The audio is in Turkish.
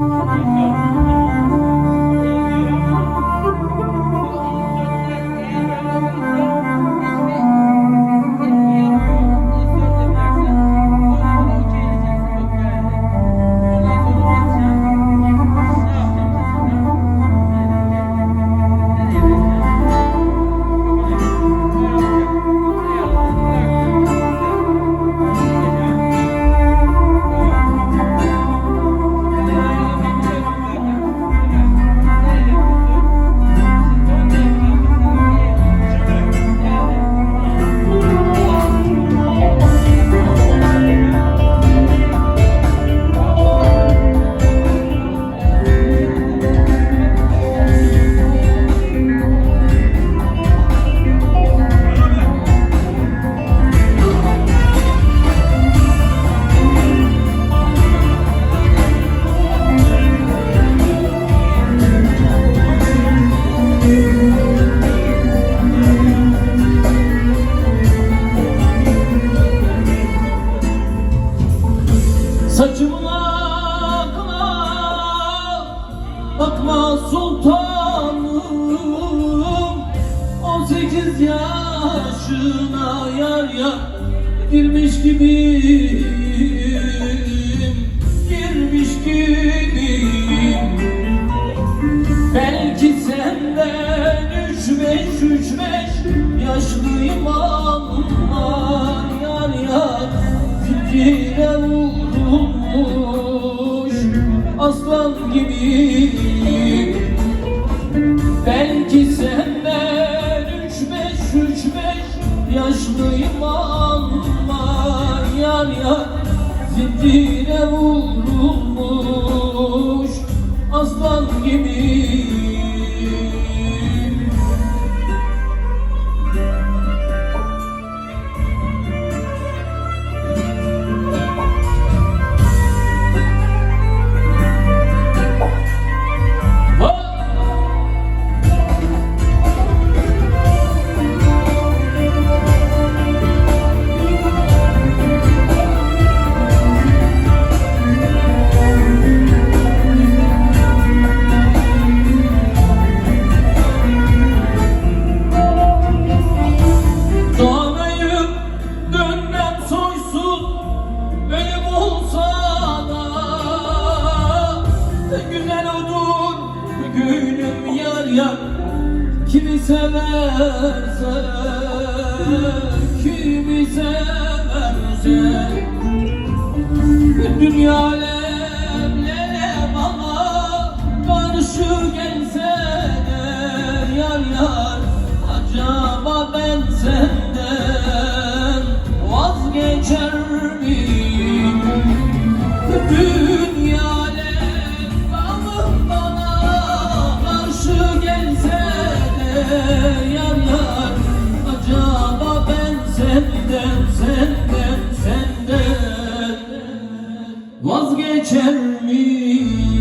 我不是很喜欢 Bakma sultanım 18 yaşına yar yar girmiş gibiyim Girmiş gibiyim. Belki senden üç beş üç beş yaşlıyım ama yar yar Fikrine vurulmuş aslan gibiyim. Üç Yaşlıyım ama yar yar Zincire vurulmuş gülüm yar yar Kimi severse Kimi severse Dünya alemlere bana Karşı gelse de yar yar Acaba ben Vazgeçer tell me.